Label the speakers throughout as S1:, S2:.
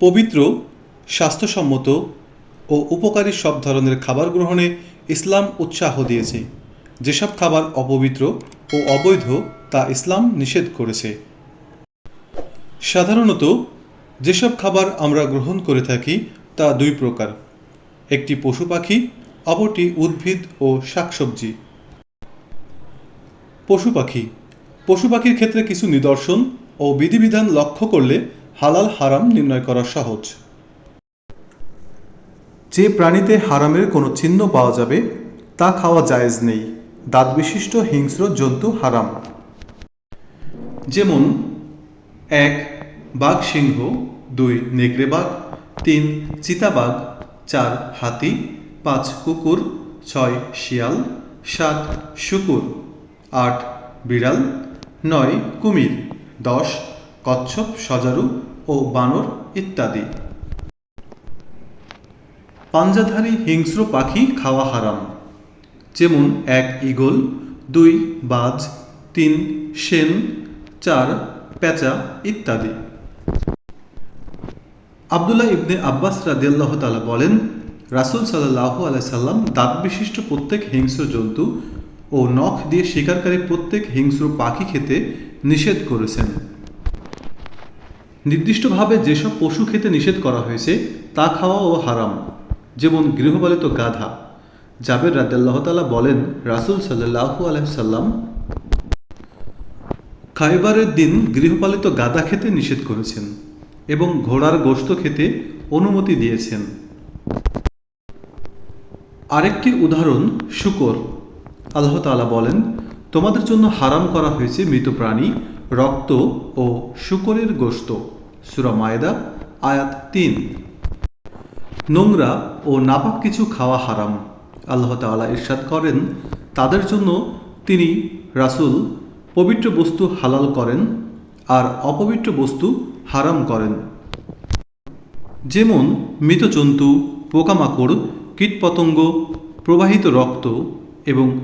S1: পবিত্র, স্বাস্থ্যসম্মত ও উপকারী সব ধরনের খাবার গ্রহণে ইসলাম উৎসাহ দিয়েছে। যেসব খাবার অপবিত্র ও অবৈধ তা ইসলাম নিষেধ করেছে। সাধারণত, যেসব খাবার আমরা গ্রহণ করে থাকি তা দুই প্রকার। একটি পশু পাখি, অপরটি উদ্ভিদ ও শাকসবজি। পশু পাখি। পশু পাখির ক্ষেত্রে কিছু নিদর্শন ও বিধিবিধান লক্ষ্য করলে হালাল হারাম নির্ণয় করা সহজ। যে প্রাণীতে হারামের কোনো চিহ্ন পাওয়া যাবে, তা খাওয়া জায়েজ নেই। দাঁত বিশিষ্ট হিংস্র জন্তু হারাম। যেমন, এক, বাঘ সিংহ, দুই নেগড়ে বাঘ, তিন চিতাবাঘ চার, হাতি, পাঁচ, কুকুর, ছয়, শিয়াল, সাত, শুকুর, আট, বিড়াল, নয়, কুমির, দশ কচ্ছপ, সজারু ও বানর ইত্যাদি। পাঞ্জাধারী হিংস্র পাখি খাওয়া হারাম। যেমন এক ঈগল, দুই বাজ, তিন সেন, চার পেঁচা ইত্যাদি। আবদুল্লাহ ইবনে আব্বাস রাদিয়াল্লাহ তালা বলেন, রাসুল সাল্লাহ আলাইসাল্লাম দাঁত বিশিষ্ট প্রত্যেক হিংস্র জন্তু ও নখ দিয়ে শিকারকারী প্রত্যেক হিংস্র পাখি খেতে নিষেধ করেছেন। নির্দিষ্টভাবে যেসব পশু খেতে নিষেধ করা হয়েছে, তা খাওয়াও হারাম। যেমন গৃহপালিত গাধা। জাবের রাদ্দাল্লাহ তালা বলেন, রাসুল সাল্লাহু আলহাম খাইবারের দিন গৃহপালিত গাদা খেতে নিষেধ করেছেন এবং ঘোড়ার গোশত খেতে অনুমতি দিয়েছেন। আরেকটি উদাহরণ, শুকর। আল্লাহ তাআলা বলেন, তোমাদের জন্য হারাম করা হয়েছে মৃত প্রাণী, রক্ত ও শুকরের গোশত। সুরা মায়দা, আয়াত তিন। নোংরা ও নাপাক কিছু খাওয়া হারাম। আল্লাহ তাআলা ইরশাদ করেন, তাদের জন্য তিনি রাসূল পবিত্র বস্তু হালাল করেন আর অপবিত্র বস্তু হারাম করেন। যেমন মৃত জন্তু, পোকামাকড়, কীটপতঙ্গ, প্রবাহিত রক্ত এবং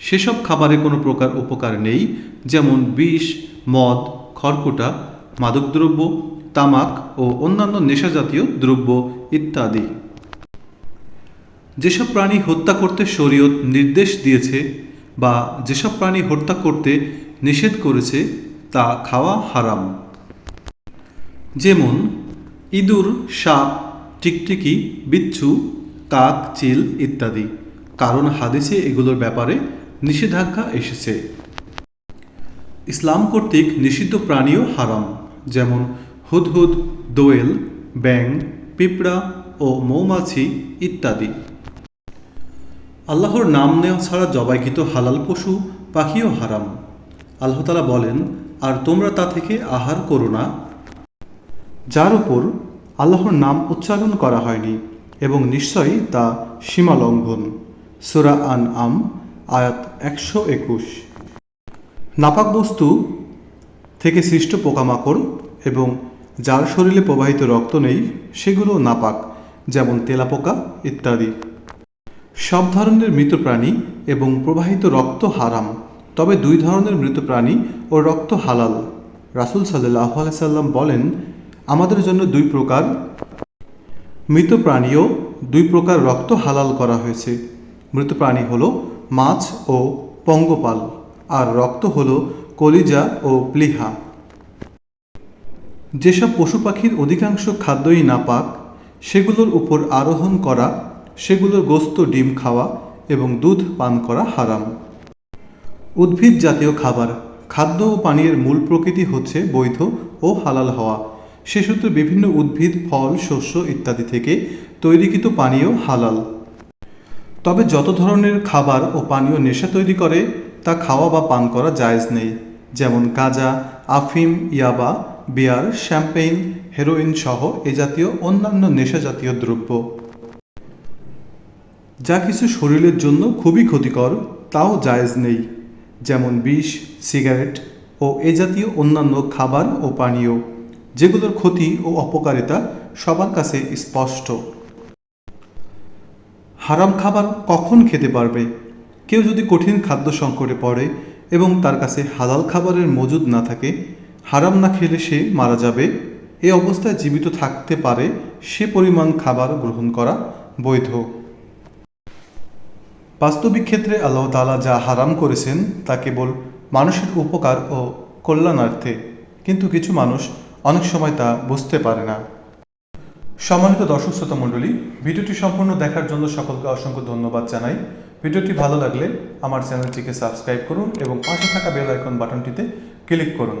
S1: সেসব খাবারে কোনো প্রকার উপকার নেই, যেমন বিষ, মদ, খড়কুটা, মাদকদ্রব্য তামাক ও অন্যান্য নেশাজাতীয় দ্রব্য ইত্যাদি। যেসব প্রাণী হত্যা করতে শরীয়ত নির্দেশ দিয়েছে বা যেসব প্রাণী হত্যা করতে নিষেধ করেছে তা খাওয়া হারাম। যেমন, ইঁদুর, সাপ, টিকটিকি, বিচ্ছু, কাক, চিল ইত্যাদি। কারণ হাদিসে এগুলোর ব্যাপারে নিষেধাজ্ঞা এসেছে। ইসলাম কর্তৃক নিষিদ্ধ প্রাণীও হারাম, যেমন হুদহুদ, দোয়েল ব্যাং পিঁপড়া ও মৌমাছি ইত্যাদি। আল্লাহর নাম নেওয়া ছাড়া জবাইকৃত হালাল পশু, পাখিও হারাম। আল্লাহতালা বলেন, আর তোমরা তা থেকে আহার করো না। যার উপর আল্লাহর নাম উচ্চারণ করা হয়নি এবং নিশ্চয়ই তা সীমালঙ্ঘন। সুরা আন আম আয়াত একশো একুশ। নাপাক বস্তু থেকে সৃষ্ট পোকামাকড় এবং যার শরীরে প্রবাহিত রক্ত নেই, সেগুলো নাপাক, যেমন তেলাপোকা ইত্যাদি। সব ধরনের মৃত প্রাণী এবং প্রবাহিত রক্ত হারাম, তবে দুই ধরনের মৃত প্রাণী ও রক্ত হালাল। রাসুল সাল্লাহ সাল্লাম বলেন, আমাদের জন্য দুই প্রকার মৃত প্রাণীও দুই প্রকার রক্ত হালাল করা হয়েছে। মৃত প্রাণী হল মাছ ও পঙ্গপাল, আর রক্ত হল কলিজা ও প্লিহা। যেসব পশু পাখির অধিকাংশ খাদ্যই নাপাক, সেগুলোর উপর আরোহণ করা, সেগুলোর গোস্ত, ডিম খাওয়া এবং দুধ পান করা হারাম। উদ্ভিদ জাতীয় খাবার, খাদ্য ও পানীয়ের মূল প্রকৃতি হচ্ছে বৈধ ও হালাল হওয়া। সে সূত্রে বিভিন্ন উদ্ভিদ, ফল, শস্য ইত্যাদি থেকে তৈরিকৃত পানীয় হালাল। তবে যত ধরনের খাবার ও পানীয় নেশা তৈরি করে, তা খাওয়া বা পান করা জায়েজ নেই, যেমন গাঁজা আফিম, ইয়াবা বিয়ার, শ্যাম্পেইন, হেরোইন সহ এ জাতীয় অন্যান্য নেশা জাতীয় দ্রব্য। যা কিছু শরীরের জন্য খুবই ক্ষতিকর, তাও জায়েজ নেই, যেমন বিষ, সিগারেট ও এ জাতীয় অন্যান্য খাবার ও পানীয়, যেগুলোর ক্ষতি ও অপকারিতা সবার কাছে স্পষ্ট। হারাম খাবার কখন খেতে পারবে? কেউ যদি কঠিন খাদ্য সংকটে পড়ে এবং তার কাছে হালাল খাবারের মজুদ না থাকে হারাম না খেলে সে মারা যাবে। এ অবস্থায় জীবিত থাকতে পারে সে পরিমাণ খাবার গ্রহণ করা বৈধ। বাস্তবিক ক্ষেত্রে আল্লাহ তাআলা যা হারাম করেছেন, তা কেবল মানুষের উপকার ও কল্যাণার্থে, কিন্তু কিছু মানুষ অনেক সময় তা বুঝতে পারে না। সম্মানিত দর্শক শ্রোতা মণ্ডলী, ভিডিওটি সম্পূর্ণ দেখার জন্য সকলকে অসংখ্য ধন্যবাদ জানাই। ভিডিওটি ভালো লাগলে আমার চ্যানেলটিকে সাবস্ক্রাইব করুন এবং পাশে থাকা বেল আইকন বাটনটিতে ক্লিক করুন।